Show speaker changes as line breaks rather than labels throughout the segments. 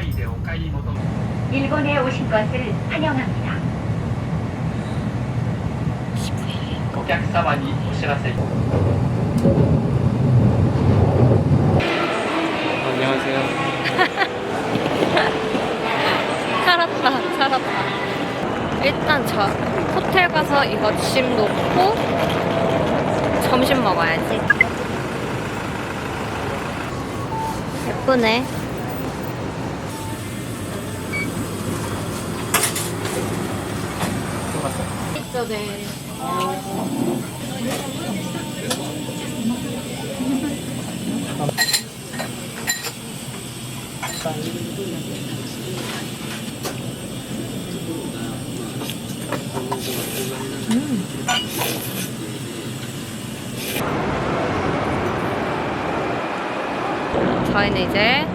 内でお買い求め
일본에 오신 것을 환영합니다.
お客様にお知らせ
안녕하세요.
살았다, 살았다. 일단 저 호텔 가서 이거 짐 놓고 점심 먹어야지. 예쁘네. 네. 저희는 이제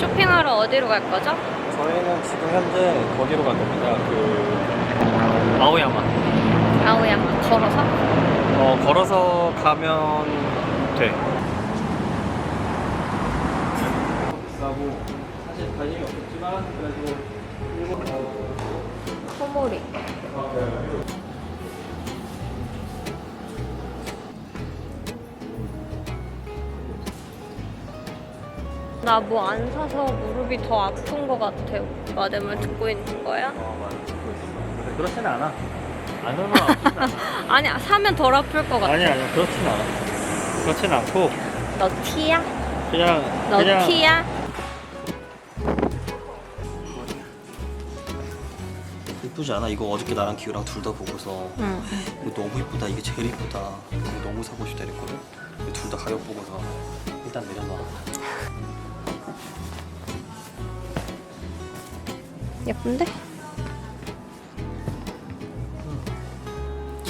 쇼핑하러 어디로 갈 거죠?
저희는 지금 현재 거기로 갈 겁니다. 그 아오야마.
아오야마 걸어서?
어 걸어서 가면 돼. 비싸고 사실 관심이 없지만 그래도 일본
코모리. 나 뭐 안 사서 무릎이 더 아픈 것 같아. 오빠 내 말 듣고 있는 거야?
그렇진 않아. 안 아프진 않아.
아니 사면 덜 아플 것 같아.
아니 아니 그렇진 않아. 그렇진 않고
너 티야?
그냥
너
그냥
티야?
이쁘지 않아? 이거 어저께 나랑 기우랑 둘 다 보고서
응.
이거 너무 이쁘다 이게 제일 이쁘다 이거 너무 사고 싶다 이랬거든 둘 다 가격 보고서 일단 내려놔
예쁜데?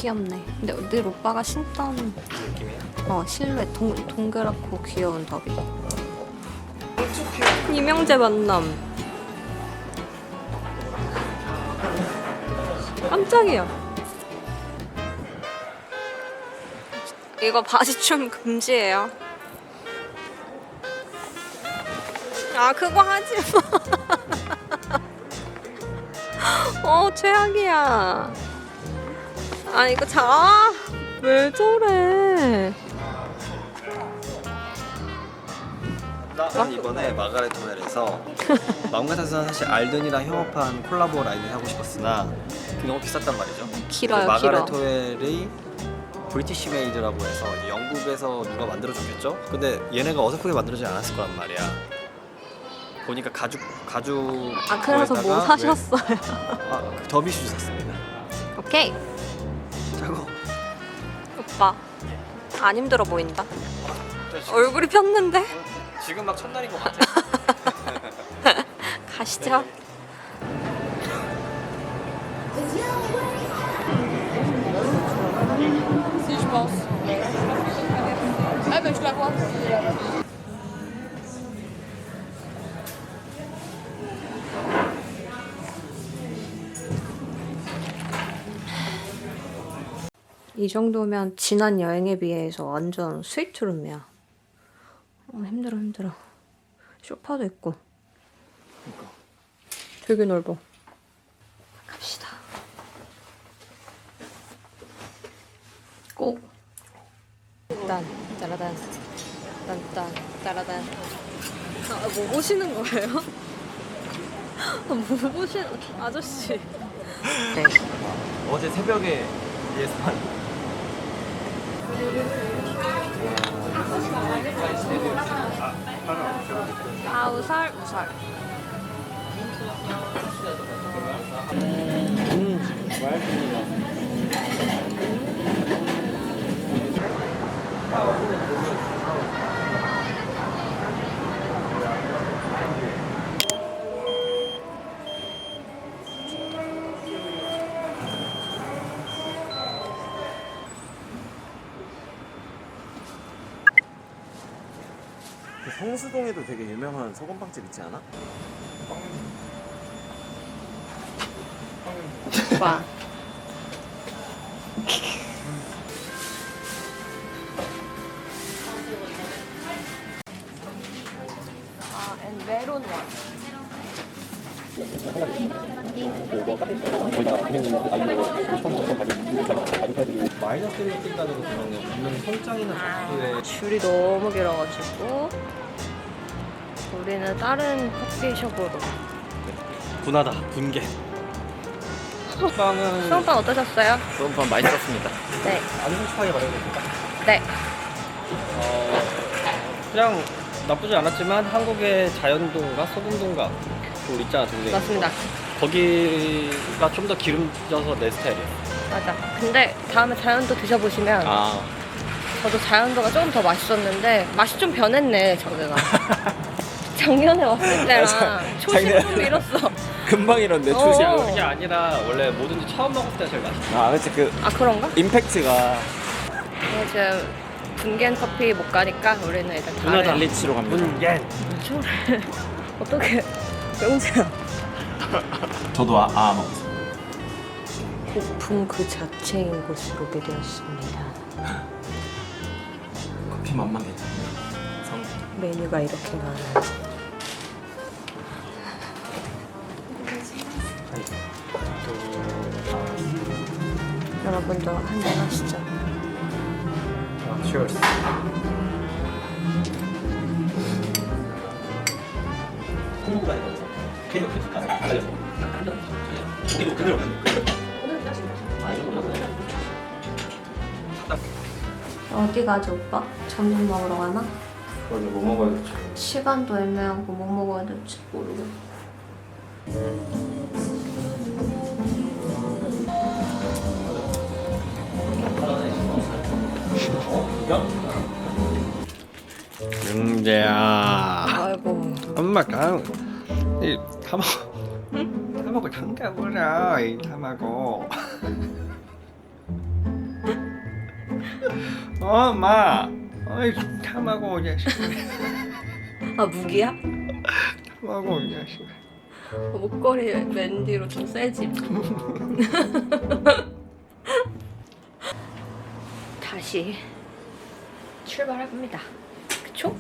귀엽네. 근데 늘 오빠가 신던
느낌이야?
어 실루엣 동, 동그랗고 귀여운 더비. 이명재 만남. 깜짝이야. 이거 바지춤 금지예요. 아 그거 하지 마. 어 최악이야. 아 이거 자. 아, 왜 저래?
난 이번에 마가렛 호텔에서 마음 같아서는 사실 알든이랑 협업한 콜라보 라인을 하고 싶었으나 그게 너무 비쌌단 말이죠
길어요,
그래서 마가렛
길어.
호텔이 브리티시 메이드라고 해서 이제 영국에서 누가 만들어줬겠죠? 근데 얘네가 어설프게 만들어지지 않았을 거란 말이야 보니까 가죽 가죽
아 그래서 뭐
거에다가
사셨어요?
왜- 아, 그 더비 슈즈 샀습니다
오케이 오빠. 안 힘들어 보인다. 얼굴이 폈는데?
지금 막 첫날인 것 같아.
가시죠. 이 정도면 지난 여행에 비해서 완전 스위트룸이야. 어, 힘들어 힘들어. 소파도 있고. 되게 넓어. 갑시다. 꼭. 딴, 따라단, 딴딴, 따라단. 아, 뭐 보시는 거예요? 아, 뭐 보시는, 아저씨. 네.
어제 새벽에 예산
아, 우설, 우설.
그 성수동에도 되게 유명한 소금빵집 있지 않아?
오빠. 아, and 메론 원.
마이너스 1로 뛴다는 거 보면 분명히 손장이나 족구에
줄이 너무 길어가지고 우리는 다른 커피숍으로
분하다 분개 빵은
수영빵 어떠셨어요?
수원빵 맛있었습니다
네.
아주 솔직하게 말해도
네.
어, 그냥 나쁘지 않았지만 한국의 자연동가 소금동가 그 있잖아 동네
맞습니다.
거기가 좀 더 기름져서 내 스타일이야
맞아. 근데 다음에 자연도 드셔보시면
아
저도 자연도가 조금 더 맛있었는데 맛이 좀 변했네 저기가. 작년에 왔을 때랑 초심 좀 잃었어.
금방 이런데
어.
초시야.
그게 아니라 원래 뭐든지 처음 먹을 때가 제일 맛있어
아 그치 그
아 그런가?
임팩트가
네, 지금 분겐 커피 못 가니까 우리는 일단
분하다.
다른
달리치로 갑니다.
분겐
초를 어떻게 영재야
저도 아, 아 먹었어요.
고풍 그 자체인 곳으로 오게 되었습니다.
커피 맛만 괜찮아.
메뉴가 이렇게 많아요. 여러분도 한잔 하시죠.
Cheers
어디 가지 오빠? 점심 먹으러 가나?
원래 뭐 먹어야 되지?
시간도 애매하고 뭐 먹어야 될지 모르고.
영재야
아이고.
엄마가 이 타먹 타먹고 잠겨버려 이 타먹고 어, 엄마 어이 타먹고 이 자식
아 무기야?
타먹고 이 자식
목걸이 맨 뒤로 좀 세지. 다시 출발해 봅니다. 그쵸?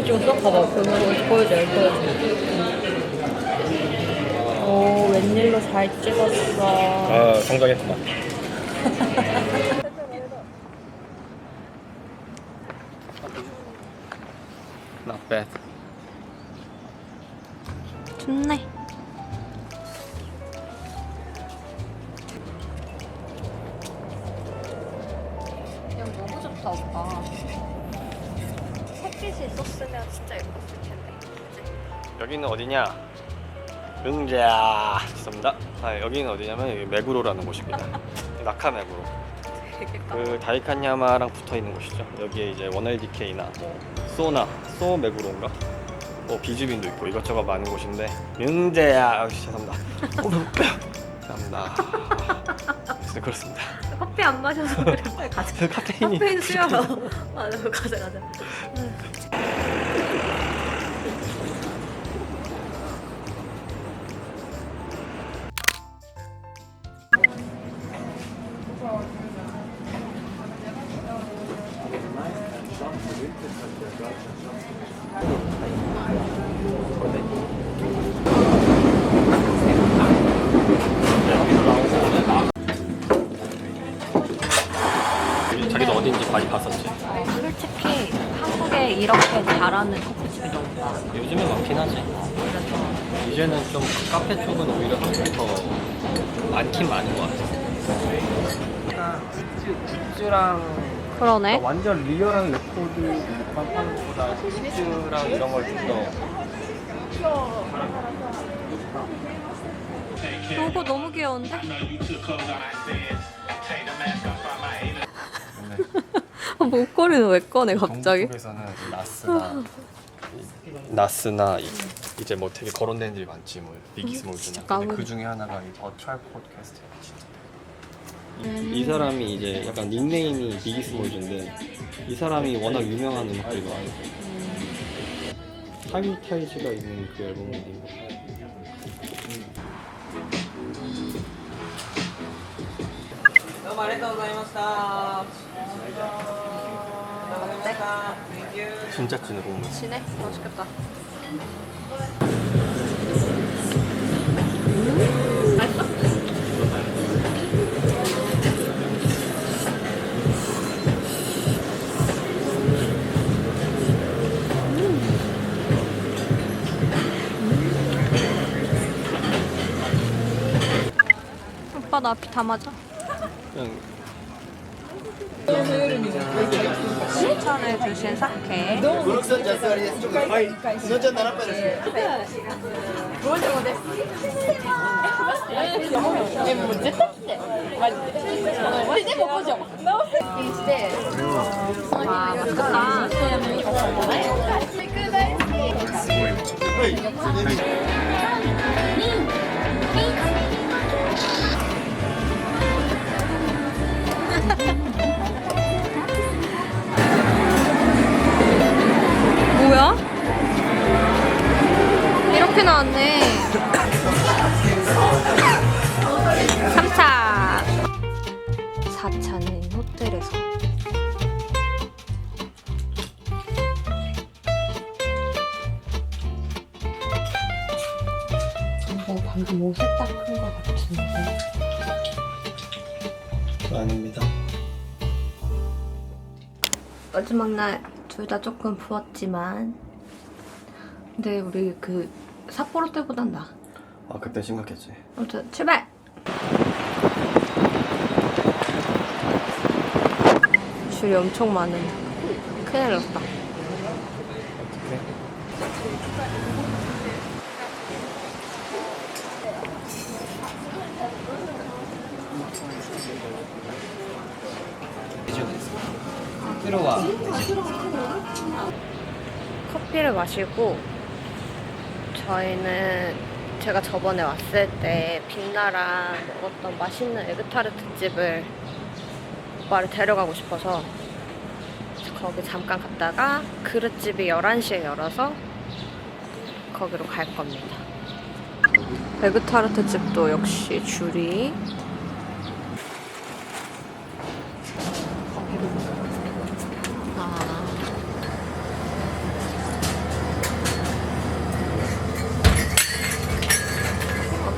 이렇게 잘 찍었어? 봐봐, 그거 보여줘, 보여줘. 오, 웬일로 잘 찍었어.
아 Not bad
좋네. 그냥 너무 좋다, 오빠. 햇빛이 있었으면 진짜 예뻤을 텐데. 그치?
여기는 어디냐? 응자 죄송합니다. 아, 여기는 어디냐면 여기 메구로라는 곳입니다. 나카 메구로.
되게 깜
그 다이칸야마랑 붙어 있는 곳이죠. 여기에 이제 원LDK나 뭐 소나, 소 메구로인가? 뭐 비즈빈도 있고 이것저것 많은 곳인데 응제야. 아, 죄송합니다. 어, 배고파요. 죄송합니다. 그래서 그렇습니다.
커피 안 마셔서 그래. 빨리 가자.
그 카페인이
카페인 수혈. 아, 네, 가자, 가자.
자
이렇게 잘하는 커피집이 너무 많아.
요즘에 많긴 하지. 이제는 좀 카페 쪽은 오히려 더 많긴 많은 것 같아. 굿즈랑
그러네.
완전 리얼한 레코드 파는 것보다 굿즈랑 이런 걸 좀더
로고 너무 귀여운데? 목걸이는 왜 꺼내 갑자기?
쪽에서는 나스나 나스나 이, 이제 뭐 되게 거론되는 집이 많지 뭐 비기스 몰드나. 근데. 그 중에 하나가 이더 트라이포드 퀘스트야 진짜. 이 사람이 이제 약간 닉네임이 비기스 몰드인데 이 사람이 워낙 유명한 음악들이 많아요 타임타이즈가 있는 그 앨범이 있는 거 진짜 찐으로 먹는
진해? 맛있겠다. 오빠 나 앞이 다 맞아.
그냥
どうも。す。はい。ごい。はい。
아닙니다
마지막 날 둘 다 조금 부었지만 근데 우리 그 삿포로 때보단 나.
아 그때 심각했지
아무튼 출발! 줄이 엄청 많은 큰일 났다. 커피를 마시고 저희는 제가 저번에 왔을 때 빛나랑 먹었던 맛있는 에그타르트 집을 오빠를 데려가고 싶어서 거기 잠깐 갔다가 그릇집이 11시에 열어서 거기로 갈 겁니다. 에그타르트 집도 역시 줄이 아.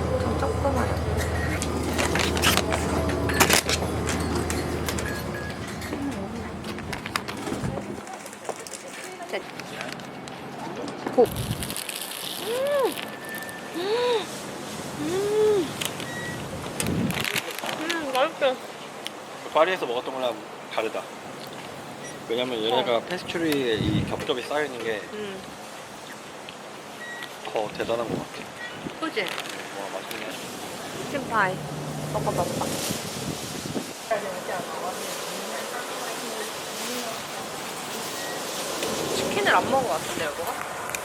엄청 조그마해. 셋. 고. 음. 음. 음. 음, 맛있어.
파리에서 먹었던 거랑 다르다 왜냐면 얘네가 페스츄리에 이 겹겹이 쌓여있는 게더
음.
대단한 것 같아
그지?
와 맛있네
치킨 파이. 먹어봐봐. 치킨을 안 먹은 것 같은데, 여보가?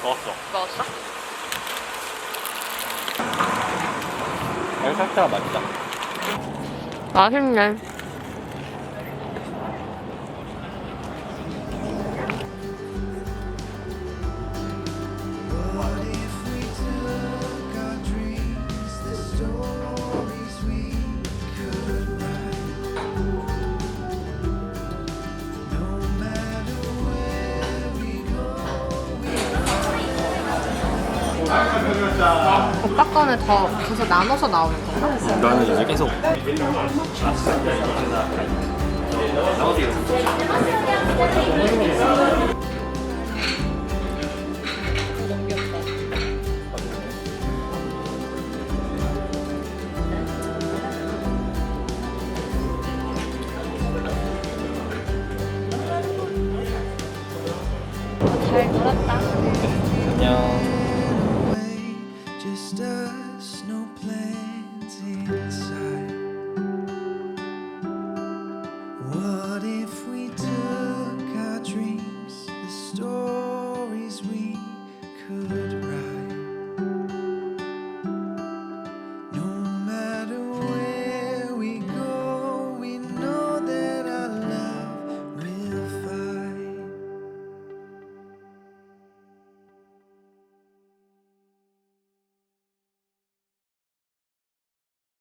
먹었어
먹었어?
살짝 맛있다
맛있네. 나눠서 나오는 건가?
나는 이제 계속